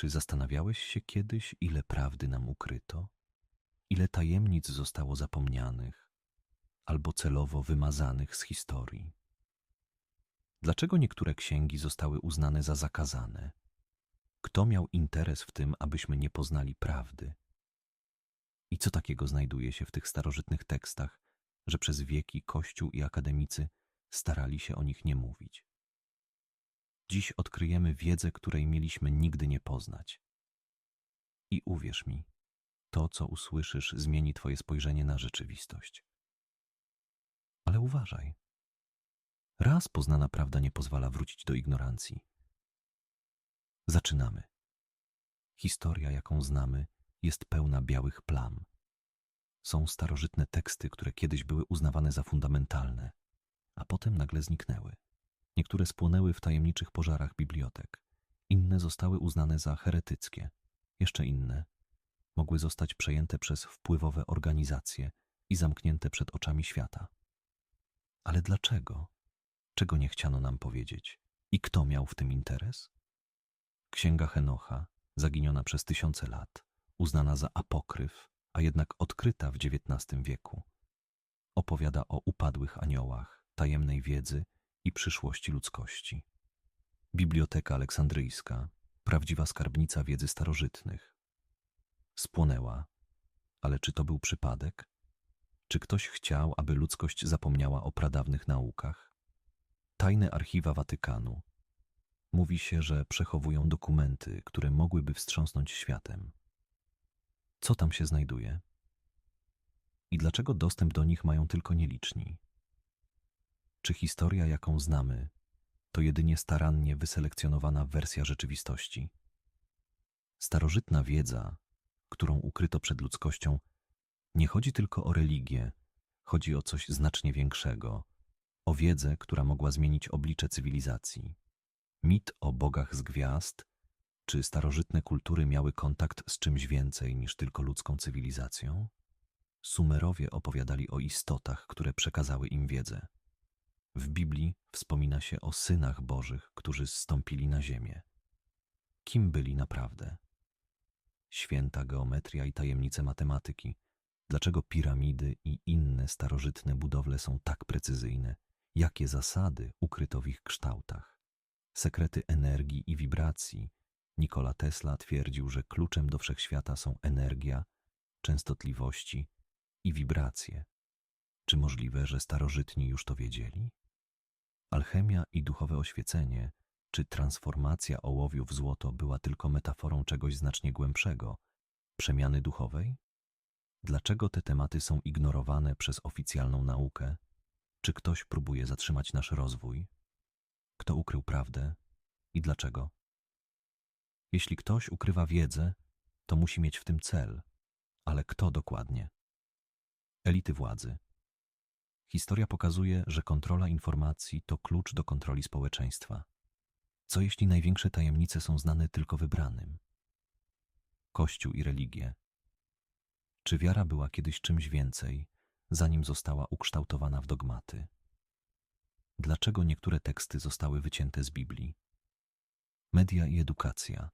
Czy zastanawiałeś się kiedyś, ile prawdy nam ukryto? Ile tajemnic zostało zapomnianych albo celowo wymazanych z historii? Dlaczego niektóre księgi zostały uznane za zakazane? Kto miał interes w tym, abyśmy nie poznali prawdy? I co takiego znajduje się w tych starożytnych tekstach, że przez wieki Kościół i akademicy starali się o nich nie mówić? Dziś odkryjemy wiedzę, której mieliśmy nigdy nie poznać. I uwierz mi, to, co usłyszysz, zmieni Twoje spojrzenie na rzeczywistość. Ale uważaj. Raz poznana prawda nie pozwala wrócić do ignorancji. Zaczynamy. Historia, jaką znamy, jest pełna białych plam. Są starożytne teksty, które kiedyś były uznawane za fundamentalne, a potem nagle zniknęły. Niektóre spłonęły w tajemniczych pożarach bibliotek, inne zostały uznane za heretyckie, jeszcze inne mogły zostać przejęte przez wpływowe organizacje i zamknięte przed oczami świata. Ale dlaczego? Czego nie chciano nam powiedzieć? I kto miał w tym interes? Księga Henocha, zaginiona przez tysiące lat, uznana za apokryf, a jednak odkryta w XIX wieku, opowiada o upadłych aniołach, tajemnej wiedzy i przyszłości ludzkości. Biblioteka Aleksandryjska, prawdziwa skarbnica wiedzy starożytnych. Spłonęła, ale czy to był przypadek? Czy ktoś chciał, aby ludzkość zapomniała o pradawnych naukach? Tajne archiwa Watykanu. Mówi się, że przechowują dokumenty, które mogłyby wstrząsnąć światem. Co tam się znajduje? I dlaczego dostęp do nich mają tylko nieliczni? Czy historia, jaką znamy, to jedynie starannie wyselekcjonowana wersja rzeczywistości? Starożytna wiedza, którą ukryto przed ludzkością, nie chodzi tylko o religię, chodzi o coś znacznie większego, o wiedzę, która mogła zmienić oblicze cywilizacji. Mit o bogach z gwiazd, czy starożytne kultury miały kontakt z czymś więcej niż tylko ludzką cywilizacją? Sumerowie opowiadali o istotach, które przekazały im wiedzę. W Biblii wspomina się o synach Bożych, którzy zstąpili na ziemię. Kim byli naprawdę? Święta geometria i tajemnice matematyki. Dlaczego piramidy i inne starożytne budowle są tak precyzyjne? Jakie zasady ukryto w ich kształtach? Sekrety energii i wibracji. Nikola Tesla twierdził, że kluczem do wszechświata są energia, częstotliwości i wibracje. Czy możliwe, że starożytni już to wiedzieli? Alchemia i duchowe oświecenie, czy transformacja ołowiu w złoto była tylko metaforą czegoś znacznie głębszego, przemiany duchowej? Dlaczego te tematy są ignorowane przez oficjalną naukę? Czy ktoś próbuje zatrzymać nasz rozwój? Kto ukrył prawdę i dlaczego? Jeśli ktoś ukrywa wiedzę, to musi mieć w tym cel, ale kto dokładnie? Elity władzy. Historia pokazuje, że kontrola informacji to klucz do kontroli społeczeństwa. Co jeśli największe tajemnice są znane tylko wybranym? Kościół i religie. Czy wiara była kiedyś czymś więcej, zanim została ukształtowana w dogmaty? Dlaczego niektóre teksty zostały wycięte z Biblii? Media i edukacja.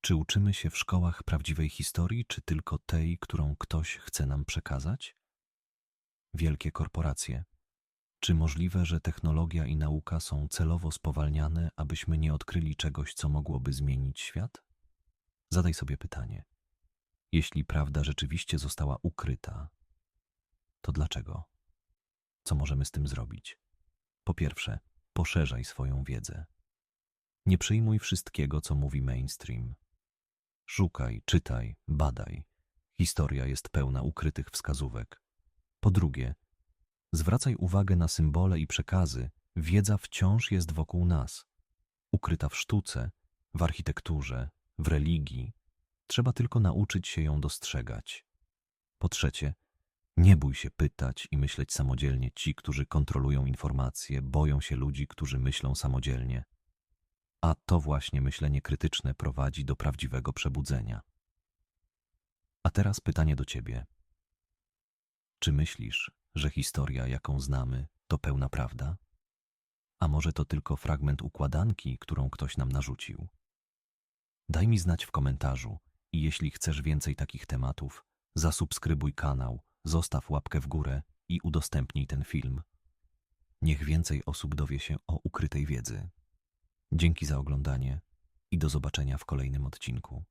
Czy uczymy się w szkołach prawdziwej historii, czy tylko tej, którą ktoś chce nam przekazać? Wielkie korporacje. Czy możliwe, że technologia i nauka są celowo spowalniane, abyśmy nie odkryli czegoś, co mogłoby zmienić świat? Zadaj sobie pytanie. Jeśli prawda rzeczywiście została ukryta, to dlaczego? Co możemy z tym zrobić? Po pierwsze, poszerzaj swoją wiedzę. Nie przyjmuj wszystkiego, co mówi mainstream. Szukaj, czytaj, badaj. Historia jest pełna ukrytych wskazówek. Po drugie, zwracaj uwagę na symbole i przekazy. Wiedza wciąż jest wokół nas. Ukryta w sztuce, w architekturze, w religii. Trzeba tylko nauczyć się ją dostrzegać. Po trzecie, nie bój się pytać i myśleć samodzielnie. Ci, którzy kontrolują informacje, boją się ludzi, którzy myślą samodzielnie. A to właśnie myślenie krytyczne prowadzi do prawdziwego przebudzenia. A teraz pytanie do ciebie. Czy myślisz, że historia, jaką znamy, to pełna prawda? A może to tylko fragment układanki, którą ktoś nam narzucił? Daj mi znać w komentarzu i jeśli chcesz więcej takich tematów, zasubskrybuj kanał, zostaw łapkę w górę i udostępnij ten film. Niech więcej osób dowie się o ukrytej wiedzy. Dzięki za oglądanie i do zobaczenia w kolejnym odcinku.